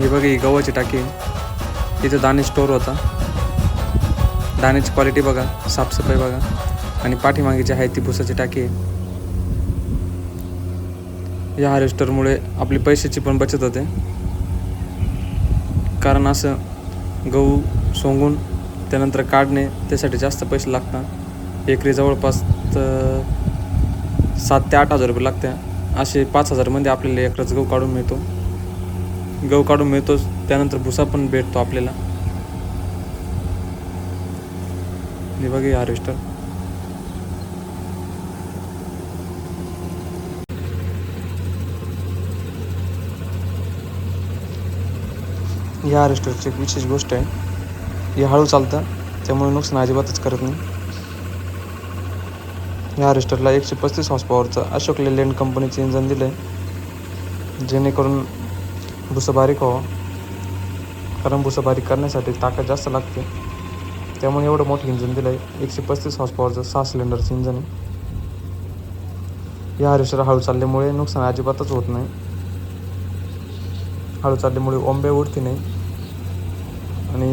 हे बघा ही गव्हाची टाकी आहे. इथं दाणे स्टोर होता. दाण्याची क्वालिटी बघा साफसफाई बघा. आणि पाठीमागे जी आहे ती भुसाची टाकी आहे. या हार्वेस्टरमुळे आपली पैशाची पण बचत होते. कारण असं गहू सोंगून त्यानंतर काढणे त्यासाठी जास्त पैसे लागतात. एकरी जवळपास तर सात ते आठ हजार रुपये लागते. असे पाच हजारमध्ये आपल्याला एकरच गहू काढून मिळतो. गहू काढून मिळतोच त्यानंतर भुसा पण भेटतो आपल्याला. बघा हार्वेस्टर या हार्वेस्टरची एक विशेष गोष्ट आहे. हे हळू चालतं त्यामुळे नुकसान अजिबातच करत नाही. या हार्वेस्टरला एकशे पस्तीस हॉर्स पॉवरचं अशोक लेलँड कंपनीचे इंजन दिलं आहे जेणेकरून भुसं बारीक व्हावं कारण भुसं बारीक करण्यासाठी ताकद जास्त लागते. त्यामुळे एवढं मोठं इंजन दिलं आहे एकशे पस्तीस हॉर्स पॉवरचं सहा सिलेंडरचं इंजन आहे. या हार्वेस्टर हळू चालल्यामुळे नुकसान अजिबातच होत नाही. हळू चालल्यामुळे ओंबे उडते नाही. आणि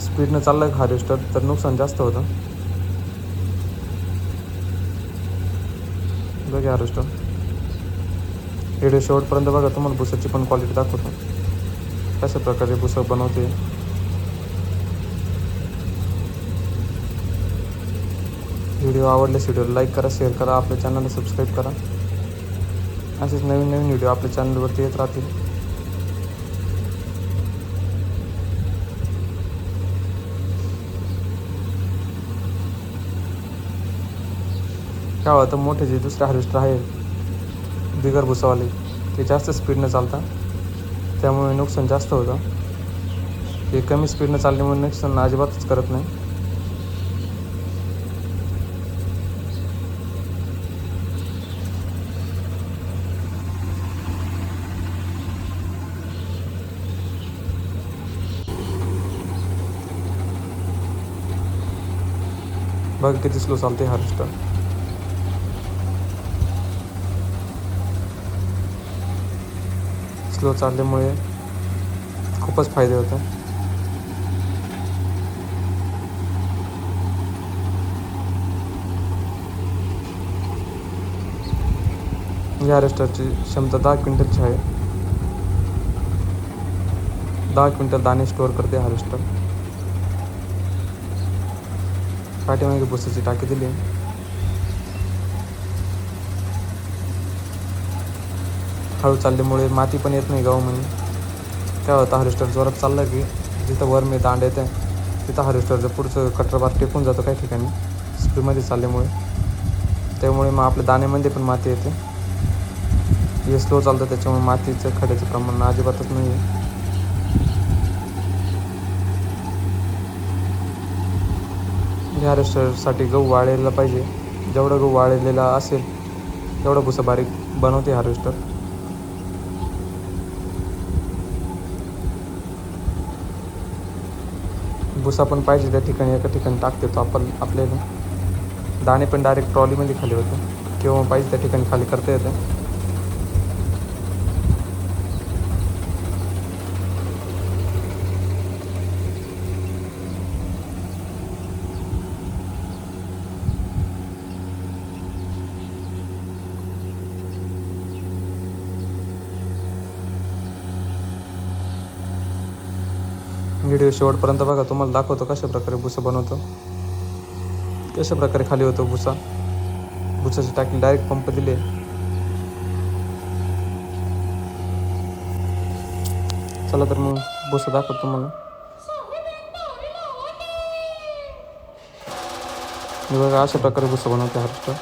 स्पीडनं चाललं हार्वेस्टर तर नुकसान जास्त होतं. बघा हार्वेस्टर व्हिडिओ शेवटपर्यंत बघा तुम्हाला भुसाची पण क्वालिटी दाखवतो. कशा प्रकारे भुसं बनवते. व्हिडिओ आवडल्यास व्हिडिओ लाईक करा शेअर करा आपल्या चॅनलला सबस्क्राईब करा. असेच नवीन नवीन व्हिडिओ आपल्या चॅनलवरती येत राहतील. काय होतं मोठे जे दुसरे हार्वेस्टर आहे. बिगर भुसावाले ते जास्त स्पीडनं चालतात. त्यामुळे नुकसान जास्त होतं. हे कमी स्पीडनं चालल्यामुळे नुकसान अजिबातच करत नाही. बघ किती स्लो चालते हार्वेस्टर स्लो चालल्यामुळे खूपच फायदे होतात. या हार्वेस्टरची क्षमता दहा क्विंटलची आहे. दहा क्विंटल दाणे स्टोअर करते हार्वेस्टर पाठीमागे भुसाची टाकी दिली. हळू चालल्यामुळे माती पण येत नाही गव्हामध्ये काय होतं हार्वेस्टर जोरात चाललं की जिथं वर मी दांड येते तिथं हार्वेस्टरचं पुढचं कटरबार टेकून जातं काही ठिकाणी स्पीडमध्ये चालल्यामुळे. त्यामुळे मग आपल्या दाण्यामध्ये पण माती येते. हे स्लो चालतं त्याच्यामुळे मातीचं खड्याचं प्रमाण अजिबातच नाही आहे हार्वेस्टरसाठी गहू वाळलेला पाहिजे. जेवढं गहू वाळलेला असेल तेवढं भुसा बारीक बनवते हार्वेस्टर भुसा पण पाहिजे त्या ठिकाणी एका ठिकाणी टाकते तो आपण आपल्याला. दाणे पण डायरेक्ट ट्रॉलीमध्ये खाली होतं. किंवा पाहिजे त्या ठिकाणी खाली करता येतं. व्हिडिओ शेवटपर्यंत बघा तुम्हाला दाखवतो कशा प्रकारे भुसा बनवतो. कशा प्रकारे खाली होतो भुसा. भुसाची टाकी डायरेक्ट पंप दिले. चला तर मग भुसा दाखवतो तुम्हाला. मी बघा अशा प्रकारे भुसा बनवते हार्वेस्टर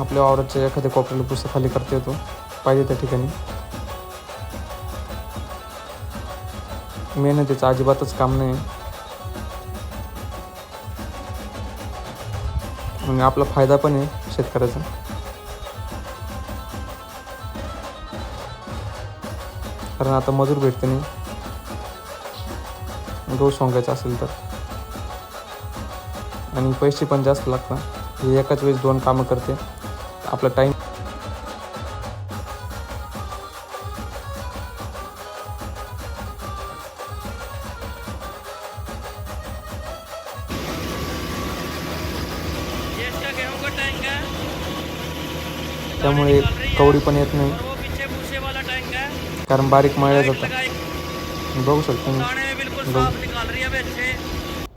आपल्या वावराच्या एखाद्या कोपऱ्याला भुसा खाली करता येतो. पाहिजे त्या ठिकाणी. मेहनतीचं अजिबातच काम नाही. आणि आपला फायदा पण आहे शेतकऱ्याचा. कारण आता मजूर भेटते नाही. गहू सोंगायचा असेल तर. आणि पैसे पण जास्त लागतात. हे एकाच वेळेस दोन कामं करते. आपला टाईम त्यामुळे कवडी पण येत नाही. कारण बारीक मळल्या जातात. बघू शकतो मी